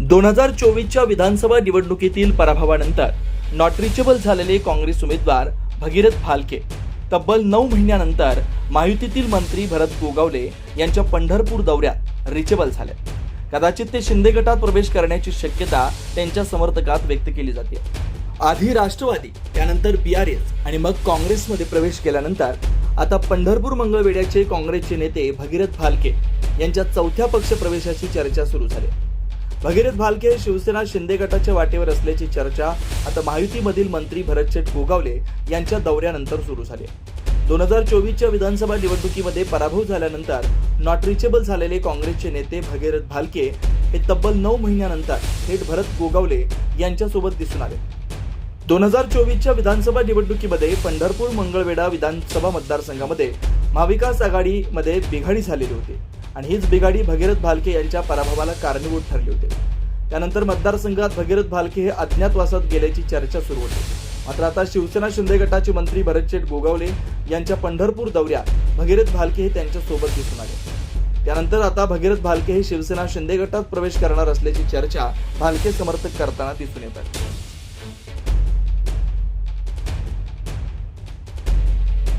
दोन हजार चोवीसच्या विधानसभा निवडणुकीतील पराभवानंतर नॉट रिचेबल झालेले काँग्रेस उमेदवार भगीरथ फालके तब्बल नऊ महिन्यानंतर महायुतीतील मंत्री भरत गोगावले यांच्या पंढरपूर दौऱ्यात रिचेबल झाले. कदाचित ते शिंदे गटात प्रवेश करण्याची शक्यता त्यांच्या समर्थकात व्यक्त केली जाते. आधी राष्ट्रवादी त्यानंतर बी आर एस आणि मग काँग्रेसमध्ये प्रवेश केल्यानंतर आता पंढरपूर मंगळवेड्याचे काँग्रेसचे नेते भगीरथ फालके यांच्या चौथ्या पक्ष प्रवेशाची चर्चा सुरू झाली. भगीरथ भालके शिवसेना शिंदे गटाच्या वाटेवर असल्याची चर्चा आता महायुतीमधील मंत्री भरतशेठ गोगावले यांच्या दौऱ्यानंतर सुरू झाली दोन हजार चोवीसच्या विधानसभा निवडणुकीमध्ये पराभव झाल्यानंतर नॉट रिचेबल झालेले काँग्रेसचे नेते भगीरथ भालके हे तब्बल नऊ महिन्यानंतर थेट भरत गोगावले यांच्यासोबत दिसून आले. दोन हजार चोवीसच्या विधानसभा निवडणुकीमध्ये पंढरपूर मंगळवेढा विधानसभा मतदारसंघामध्ये महाविकास आघाडीमध्ये बिघाडी झालेली होती. आणि हीच बिघाडी भगीरथ भालके यांच्या पराभवाला कारणीभूत ठरली होती. त्यानंतर मतदारसंघात भगीरथ भालके हे अज्ञातवासात गेल्याची चर्चा सुरू होती. मात्र आता शिवसेना शिंदे गटाचे मंत्री भरतशेठ गोगावले यांच्या पंढरपूर दौऱ्यात भगीरथ भालके हे त्यांच्यासोबत दिसून आले. त्यानंतर आता भगीरथ भालके हे शिवसेना शिंदे गटात प्रवेश करणार असल्याची चर्चा भालके समर्थक करताना दिसून येतात